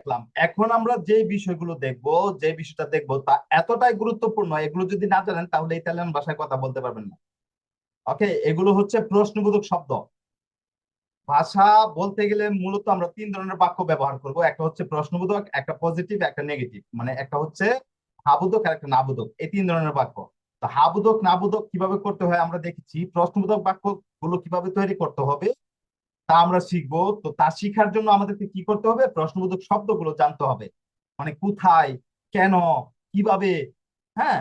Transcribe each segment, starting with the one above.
দেখলাম। এখন আমরা যে বিষয়গুলো দেখব, যে বিষয়টা দেখব তা এতটাই গুরুত্বপূর্ণ, এগুলো যদি না জানেন তাহলে ইতালিয়ান ভাষায় কথা বলতে পারবেন না। ওকে? এগুলো হচ্ছে প্রশ্নবোধক শব্দ। ভাষা বলতে গেলে মূলত আমরা তিন ধরনের বাক্য ব্যবহার করব। একটা হচ্ছে প্রশ্নবোধক, একটা পজিটিভ একটা নেগেটিভ মানে একটা হচ্ছে হাবোধক আর একটা নাবোধক এই তিন ধরনের বাক্য। তো হাবোধক নাবোধক কীভাবে করতে হয় আমরা দেখেছি। প্রশ্নবোধক বাক্যগুলো কীভাবে তৈরি করতে হবে? তা আমরা শিখব। তো তা শিখার জন্য আমাদেরকে কি করতে হবে? প্রশ্নবোধক শব্দগুলো জানতে হবে। মানে কোথায়, কেন, কীভাবে হ্যাঁ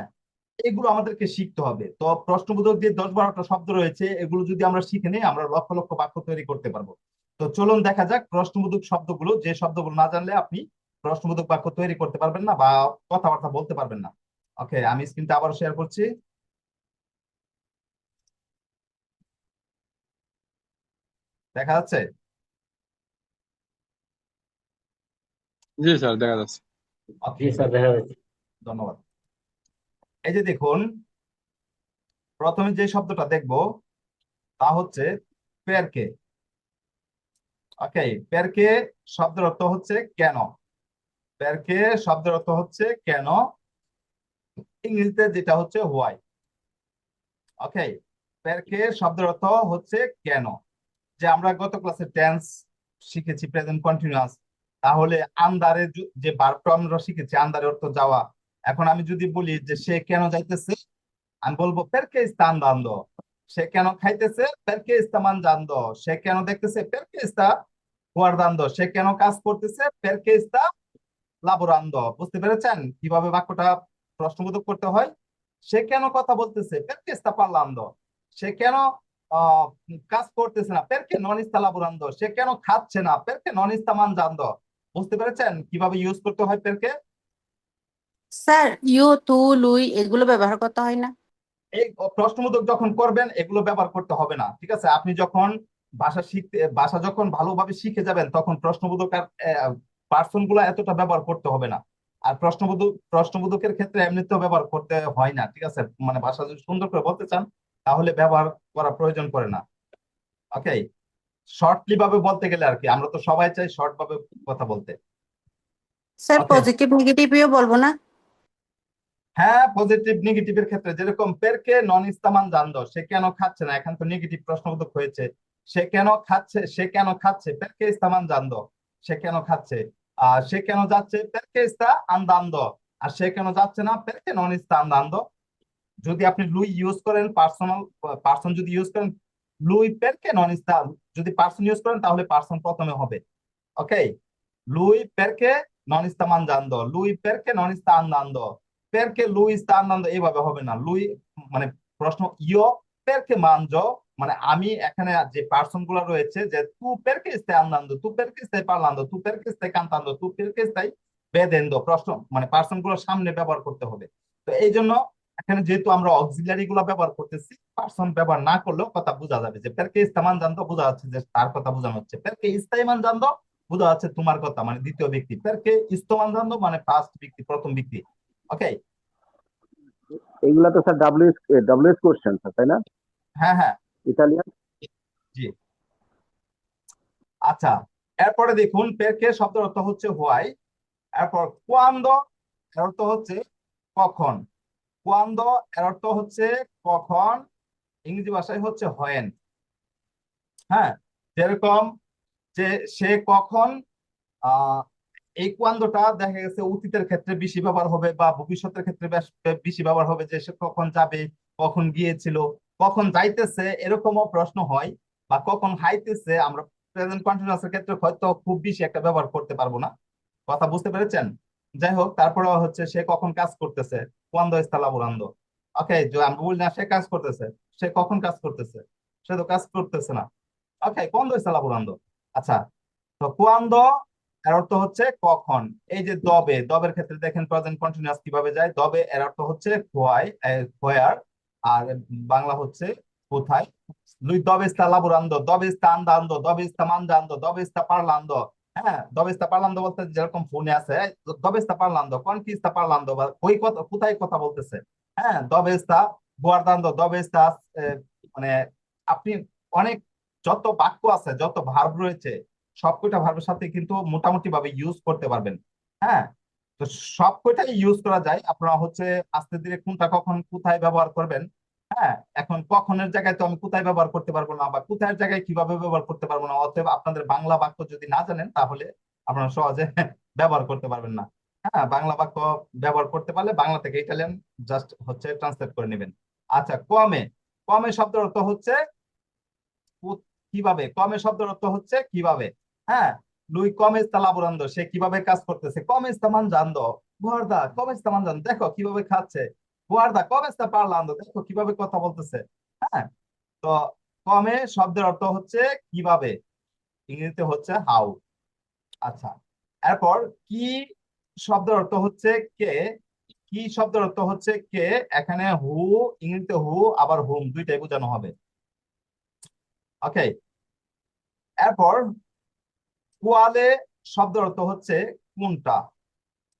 এগুলো আমাদেরকে শিখতে হবে। তো প্রশ্নবোধক যে দশ বারোটা শব্দ রয়েছে, এগুলো যদি আমরা শিখে নিই, আমরা লক্ষ লক্ষ বাক্য তৈরি করতে পারব। তো চলুন দেখা যাক প্রশ্নবোধক শব্দগুলো, যে শব্দগুলো না জানলে আপনি প্রশ্নবোধক বাক্য তৈরি করতে পারবেন না বা কথাবার্তা বলতে পারবেন না। ওকে আমি স্ক্রিনটা আবার শেয়ার করছি। দেখা যাচ্ছে? জি স্যার দেখা যাচ্ছে। জি স্যার দেখা যাচ্ছে। ধন্যবাদ। এই যে দেখুন প্রথমে যে শব্দটা দেখব তা হচ্ছে পেরকে ওকে পেরকে শব্দের অর্থ হচ্ছে কেন? পেরকে শব্দের অর্থ হচ্ছে কেন? ইংরেজিতে যেটা হচ্ছে হোয়াই ওকে পেরকে শব্দের অর্থ হচ্ছে কেন? যে আমরা গত ক্লাসে টেন্স শিখেছি প্রেজেন্ট কন্টিনিউয়াস তাহলে আন্দারে যে- ভার্বটা আমরা শিখেছি আন্দারে অর্থ যাওয়া। এখন আমি যদি বলি যে সে কেন যাইতেছে, আমি বলব পেরকে স্তা andando সে কেন খাইতেছে পেরকে স্তা mangiando সে কেন দেখতেছে পেরকে স্তা guardando সে কেন কাজ করতেছে পেরকে স্তা lavorando বুঝতে পেরেছেন? কীভাবে বাক্যটা প্রশ্নবোধক করতে হয়? সে কেন কথা বলতেছে পেরকে স্তা parlando সে কেন কাজ করতেছে না। পেরকে sta lavorando সে কেন খাচ্ছে না? পেরকে non sta mangiando বুঝতে পেরেছেন কীভাবে ইউজ করতে হয় পেরকে? স্যার ইউ তু লুই এগুলো ব্যবহার করতে হয় না। এই প্রশ্নবোধক যখন করবেন এগুলো ব্যবহার করতে হবে না ঠিক আছে? আপনি যখন ভাষা শিখতে ভাষা যখন ভালোভাবে শিখে যাবেন তখন প্রশ্নবোধক আর পার্সনগুলো এতটা ব্যবহার করতে হবে না। আর প্রশ্নবোধক প্রশ্নবোধকের ক্ষেত্রে এমনিতেও ব্যবহার করতে হয় না ঠিক আছে? মানে ভাষা যদি সুন্দর করে বলতে চান তাহলে ব্যবহার করা প্রয়োজন পড়ে না। ওকে শর্টলি ভাবে বলতে গেলে আর কি আমরা তো সবাই চাই শর্ট ভাবে কথা বলতে। স্যার. পজিটিভ নেগেটিভও বলব না? হ্যাঁ পজিটিভ নেগেটিভের ক্ষেত্রে যেরকম পেরকে নন ইস্তামান জানদো সে কেন খাচ্ছে না? এখন তো নেগেটিভ প্রশ্নবোধক হয়েছে। সে কেন খাচ্ছে সে কেন খাচ্ছে? পেরকে ইস্তামান জানদো সে কেন খাচ্ছে? আর সে কেন যাচ্ছে? পেরকে ইস্তা আন্দান্দো আর সে কেন যাচ্ছে না? পেরকে নন ইস্তা আন্দান্দো যদি আপনি লুই ইউজ করেন পার্সোনাল পার্সন যদি ইউজ করেন লুই পেরকে নন ইস্তা যদি পার্সন ইউজ করেন, তাহলে পার্সন প্রথমে হবে। ওকে লুই পেরকে নন ইস্তা mangiando লুই পেরকে নন ইস্তা andando পেরকে লুই sta andando এইভাবে হবে না। লুই মানে প্রশ্ন ইয়ো পেরকে মানজো মানে আমি এখানে যে পার্সনগুলো রয়েছে, যে তু পেরকে stai andando? তু পেরকে stai parlando? তু পেরকে stai cantando? তু পের কে stai vedendo প্রশ্ন মানে পার্সনগুলো সামনে ব্যবহার করতে হবে। তো এই জন্য এখানে যেহেতু আমরা অক্সিলারি গুলো ব্যবহার করতেছি পার্সন ব্যবহার না করলেও কথা বোঝা যাবে। যে পেরকে ইস্তামান জানতো বোঝা যাচ্ছে যে তার কথা বোঝানো হচ্ছে। পেরকে ইস্তাইমান জানতো বোঝা যাচ্ছে তোমার কথা মানে দ্বিতীয় ব্যক্তি। পেরকে ইস্তমান জানতো মানে ফার্স্ট ব্যক্তি প্রথম ব্যক্তি। ওকে এইগুলা তো sir WS WS question sir তাই না? হ্যাঁ হ্যাঁ। ইতালিয়ান জি। আচ্ছা এরপরে দেখুন পেরকে শব্দের অর্থ হচ্ছে হোয়াই এরপর কোয়ান্দো এর অর্থ হচ্ছে কখন। কোয়ান্দো এর অর্থ হচ্ছে কখন, ইংরেজি ভাষায় হচ্ছে হয়েন হ্যাঁ যেরকম যে সে কখন এই কোয়ান্দোটা দেখা গেছে অতীতের ক্ষেত্রে বেশি ব্যবহার হবে বা ভবিষ্যতের ক্ষেত্রে বেশি ব্যবহার হবে যে সে কখন যাবে, কখন গিয়েছিল, কখন যাইতেছে এরকমও প্রশ্ন হয় বা কখন হাইতেছে, আমরা প্রেজেন্ট কন্টিনিউয়াস ক্ষেত্রে হয়তো খুব বেশি একটা ব্যবহার করতে পারব না। কথা বুঝতে পেরেছেন? যাই হোক, তারপরে হচ্ছে সে কখন কাজ করতেছে? কোয়ান্দো lavorando ওকে বলি না, সে কাজ করতেছে। সে কখন কাজ করতেছে? সে তো কাজ করতেছে না। ওকে কোয়ান্দো está lavorando আচ্ছা তো কোয়ান্দো এর অর্থ হচ্ছে কখন? এই যে দবে, দবের ক্ষেত্রে দেখেন প্রেজেন্ট কন্টিনিউয়াস কীভাবে যায়? দবে এর অর্থ হচ্ছে হোয়াই হোয়ার, আর বাংলা হচ্ছে কোথায়? dove sta lavorando dove sta andando dove sta mangiando dove sta parlando হ্যাঁ বলতে যেরকম ফোনে কথা বলতেছে? হ্যাঁ মানে আপনি অনেক যত বাক্য আছে, যত ভার্ব রয়েছে, সবকটা ভার্বের সাথে কিন্তু মোটামুটি ভাবে ইউজ করতে পারবেন। হ্যাঁ তো সবকটাই ইউজ করা যায়। আপনারা হচ্ছে আস্তে ধীরে কোনটা কখন কোথায় ব্যবহার করবেন হ্যাঁ এখন কখনের জায়গায় তো আমি কোথায় ব্যবহার করতে পারব না বা কোথায় জায়গায় কীভাবে ব্যবহার করতে পারব না, অতএব আপনাদের বাংলা বাক্য যদি না জানেন তাহলে আপনারা সহজে ব্যবহার করতে পারবেন না। হ্যাঁ বাংলা বাক্য ব্যবহার করতে পারলে বাংলা থেকে ইটালিয়ান জাস্ট হচ্ছে ট্রান্সলেট করে নেবেন। আচ্ছা কমে। কমে শব্দের অর্থ হচ্ছে কীভাবে? কমে শব্দের অর্থ হচ্ছে কীভাবে? হ্যাঁ লুই sta lavorando সে কীভাবে কাজ করতেছে? come sta mangiando guarda come sta জান দেখো কীভাবে খাচ্ছে। Guarda come sta parlando দেখো কীভাবে কথা বলতেছে। হ্যাঁ? তো কমে শব্দের অর্থ হচ্ছে কীভাবে? ইংরেজিতে হচ্ছে হাউ আচ্ছা এরপর কি শব্দের অর্থ হচ্ছে কে? কি শব্দের অর্থ হচ্ছে কে? এখানে হু ইংরেজিতে হু আবার হুম দুইটাই বোঝানো হবে। ওকে এরপর কোয়ালে শব্দের অর্থ হচ্ছে কোনটা?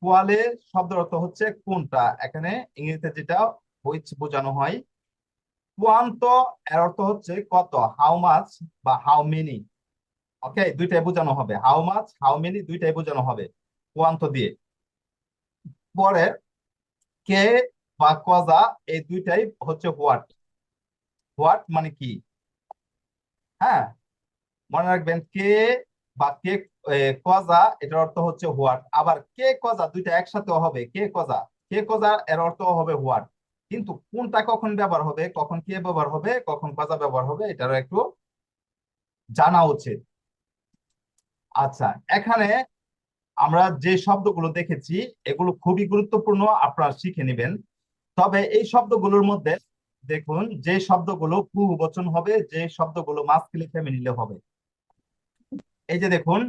কোয়ালে শব্দের অর্থ হচ্ছে কোনটা? এখানে ইংরেজিতে যেটা হুইচ বোঝানো হয়, কোয়ান্ত এর অর্থ হচ্ছে কত হাউ মাচ বা হাউ মেনি ওকে দুইটাই বোঝানো হবে। হাউ মাছ হাউ মেনি দুইটাই বোঝানো হবে কোয়ান্ত দিয়ে। পরে, কে বা কজা এই দুইটাই হচ্ছে হোয়াট হোয়াট মানে কি? হ্যাঁ মনে রাখবেন, কে বা কে কজা, এটার অর্থ হচ্ছে হোয়াট আবার কে, কজা দুইটা একসাথে হবে। কে, কজা। কে, কজা, এর অর্থ হবে হোয়াট কিন্তু কোনটা কখন ব্যবহার হবে, কখন কে ব্যবহার হবে, কখন কজা ব্যবহার হবে, এটারও একটু জানা উচিত। আচ্ছা এখানে আমরা যে শব্দগুলো দেখেছি, এগুলো খুবই গুরুত্বপূর্ণ, আপনারা শিখে নেবেন। তবে এই শব্দগুলোর মধ্যে দেখুন, যে শব্দগুলো বহুবচন হবে, যে শব্দগুলো মাস্কুলিন ফেমিনিলে হবে। এই যে দেখুন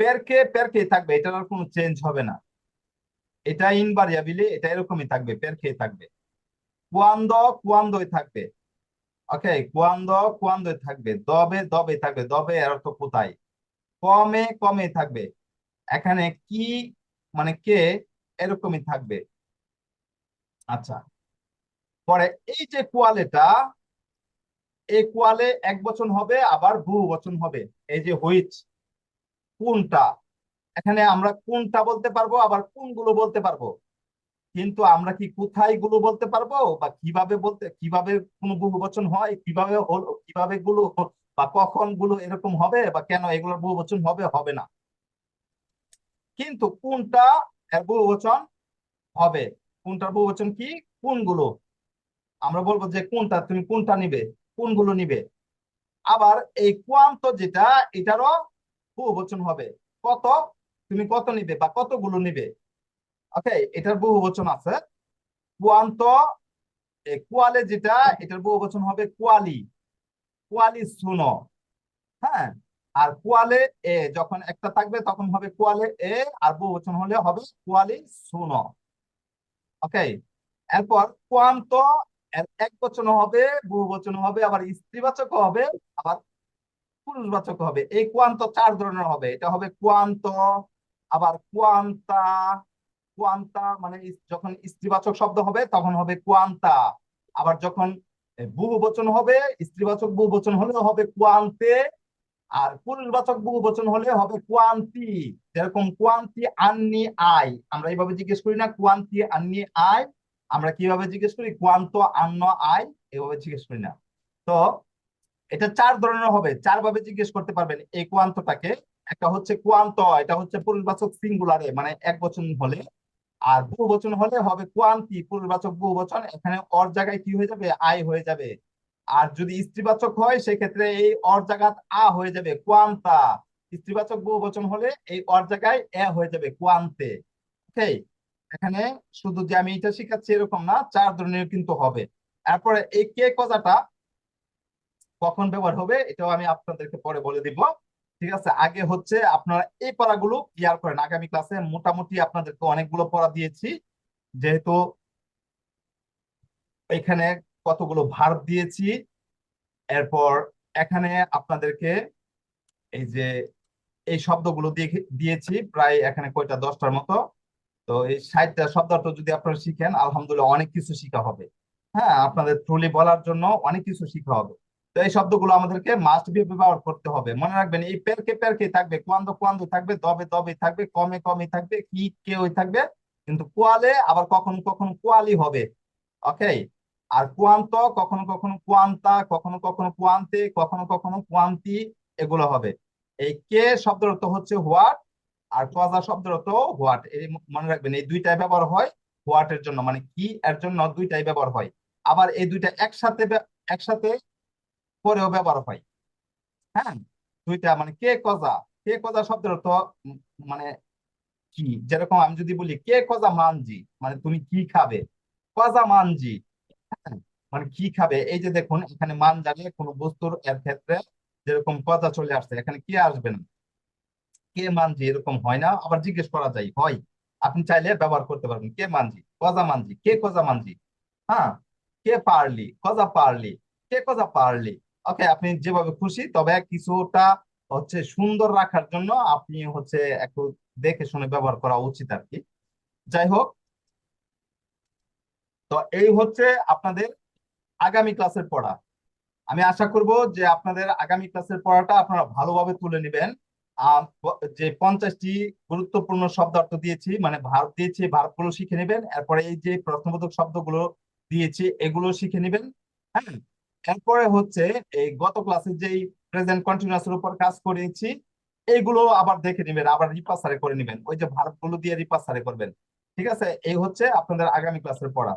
পেরকে পেরকে থাকবে, এটার আর কোনো চেঞ্জ হবে না। এটা ইনভারিয়াবিলি এটা এরকমই থাকবে পেরকে থাকবে। কুয়ান্দ কুয়ান্দই থাকবে। ওকে কুয়ান্দ কুয়ান্দই থাকবে। দবে দবে থাকবে। দবে এর অর্থ কোথায়? কমে কমে থাকবে। এখানে কি মানে কে এরকমই থাকবে। আচ্ছা পরে এই যে কোয়ালেটা এই কোয়ালে এক বচন হবে, আবার বহু বচন হবে। এই যে হুইচ কোনটা? এখানে আমরা কোনটা বলতে পারব, আবার কোনগুলো বলতে পারব? কিন্তু আমরা কি কোথায়গুলো বলতে পারব? বা কীভাবে বলতে, কীভাবে কোনো বহু বচন হয়? কীভাবে কীভাবে গুলো বা কখনগুলো এরকম হবে? বা কেন এগুলোর বহু বচন হবে হবে না? কিন্তু কোনটা এর বহু বচন হবে? কোনটার বহু বচন কি? কোনগুলো? আমরা বলব যে কোনটা, তুমি কোনটা নিবে? কোনগুলো নিবে? আবার এই কোয়ান্ত যেটা, এটারও বহুবচন হবে। কত? তুমি কত নিবে বা কতগুলো নিবে? ওকে এটার বহুবচন আছে। কোয়ান্ত কোয়ালে যেটা, এটার বহুবচন হবে কোয়ালি। কোয়ালি শুনো হ্যাঁ? আর কোয়ালে এ যখন একটা থাকবে, তখন হবে কোয়ালে এ, আর বহুবচন হলে হবে কোয়ালি শুনো ওকে এরপর কোয়ান্ত এক বচন হবে, বহু বচন হবে, আবার স্ত্রীবাচক হবে, আবার পুরুষবাচক হবে। এই কোয়ান্ত চার ধরনের হবে। এটা হবে কোয়ান্ত, আবার কোয়ান্তা কোয়ান্তা মানে যখন স্ত্রীবাচক শব্দ হবে, তখন হবে কোয়ান্তা। আবার যখন বহু বচন হবে, স্ত্রীবাচক বহু বচন হলে হবে কোয়ান্তে, আর পুরুষবাচক বহু বচন হলে হবে কোয়ান্তি। যেরকম কোয়ান্তি আন্নি আয় আমরা এইভাবে জিজ্ঞেস করি না, কোয়ান্তি আন্নি আই আমরা কীভাবে জিজ্ঞেস করি? কোয়ান্ত আন্ন আয় এভাবে জিজ্ঞেস করি না। তো এটা চার ধরনের হবে। চার ভাবে জিজ্ঞেস করতে পারবেন এই কোয়ান্তটাকে একটা হচ্ছে কোয়ান্ত এটা হচ্ছে পুরুষবাচক সিঙ্গুলারে মানে এক বচন হলে। আর বহু বচন হলে হবে কোয়ান্তি পুরুষবাচক বহু বচন। এখানে অর জায়গায় কি হয়ে যাবে? আয় হয়ে যাবে। আর যদি স্ত্রীবাচক হয়, সেক্ষেত্রে এই অর জায়গাত আ হয়ে যাবে কোয়ান্তা স্ত্রীবাচক বহু বচন হলে এই অর জায়গায় এ হয়ে যাবে কোয়ান্তে ওকে এখানে শুধু যে আমি এটা শিখাচ্ছি এরকম না, চার ধরনের কিন্তু হবে। তারপরে এই কে কথাটা কখন ব্যবহার হবে, এটাও আমি আপনাদেরকে পরে বলে দিব। ঠিক আছে? আগে হচ্ছে আপনারা এই পড়াগুলো ক্লিয়ার করেন। আগামী ক্লাসে মোটামুটি আপনাদেরকে অনেকগুলো পড়া দিয়েছি। যেহেতু এখানে কতগুলো ভার দিয়েছি, এরপর এখানে আপনাদেরকে এই যে এই শব্দগুলো দিয়ে দিয়েছি, প্রায় এখানে কয়টা? দশটার মতো। তো এই ষাটটা শব্দার্থ যদি আপনারা শিখেন, আলহামদুলিল্লাহ অনেক কিছু শিখা হবে। হ্যাঁ আপনাদের ট্রুলি বলার জন্য অনেক কিছু শিখা হবে। তো এই শব্দগুলো আমাদেরকে মাস্ট বি ব্যবহার করতে হবে। মনে রাখবেন, এই পেরকে পেরকে থাকবে, কোয়ান্দো কোয়ান্দো থাকবে, দবে দবে থাকবে, কমে কমে থাকবে কি কে ওই থাকবে, কিন্তু কোয়ালে আবার কখনো কখনো কোয়ালি হবে। ওকে আর কোয়ান্ত, কখনো কখনো কোয়ান্তা, কখনো কখনো কোয়ান্তে, কখনো কখনো কোয়ান্তি, এগুলো হবে। এই কে অর্থ হচ্ছে হোয়াট আর কজা শব্দের অর্থ হোয়াট এই মনে রাখবেন এই দুইটাই ব্যবহার হয় হোয়াট এর জন্য মানে কি এর জন্য দুইটাই ব্যবহার হয়। আবার এই দুইটা একসাথে একসাথে পরেও ব্যবহার হয়। হ্যাঁ? দুইটা মানে কে কজা? কে কজা শব্দের অর্থ মানে কি? যেরকম আমি যদি বলি কে কজা মানজি? মানে তুমি কি খাবে? কজা মানজি? হ্যাঁ, মানে কি খাবে? এই যে দেখুন এখানে মান জানে কোনো বস্তুর এর ক্ষেত্রে যেরকম কজা চলে আসছে এখানে কে আসবে না? কে মানজি এরকম হয় না, আবার জিজ্ঞেস করা যায়, হয়? আপনি চাইলে ব্যবহার করতে পারবেন, কে মানজি? কজা মানজি? কে কজা মানজি? হ্যাঁ? কে পারলি? কজা পারলি? কে কজা পারলি? ওকে, আপনি যেভাবে খুশি, তবে কিছুটা হচ্ছে সুন্দর রাখার জন্য আপনি হচ্ছে একটু দেখে শুনে ব্যবহার করা উচিত আর কি যাই হোক। তো এই হচ্ছে আপনাদের আগামী ক্লাসের পড়া। আমি আশা করব যে আপনাদের আগামী ক্লাসের পড়াটা আপনারা ভালোভাবে তুলে নেবেন। যে পঞ্চাশটি গুরুত্বপূর্ণ শব্দার্থ দিয়েছি মানে ভার্ব দিয়েছি ভার্বগুলো শিখে নেবেন। এরপরে এই যে প্রশ্নবোধক শব্দগুলো দিয়েছি, এগুলো শিখে নেবেন হ্যাঁ? এরপরে হচ্ছে এই গত ক্লাসে যেই প্রেজেন্ট কন্টিনিউয়াস এর উপর কাজ করেছি এইগুলো আবার দেখে নেবেন, আবার রিপাসারে করে নেবেন। ওই যে ভারতগুলো দিয়ে রিপাসারে করবেন। ঠিক আছে? এই হচ্ছে আপনাদের আগামী ক্লাসের পড়া।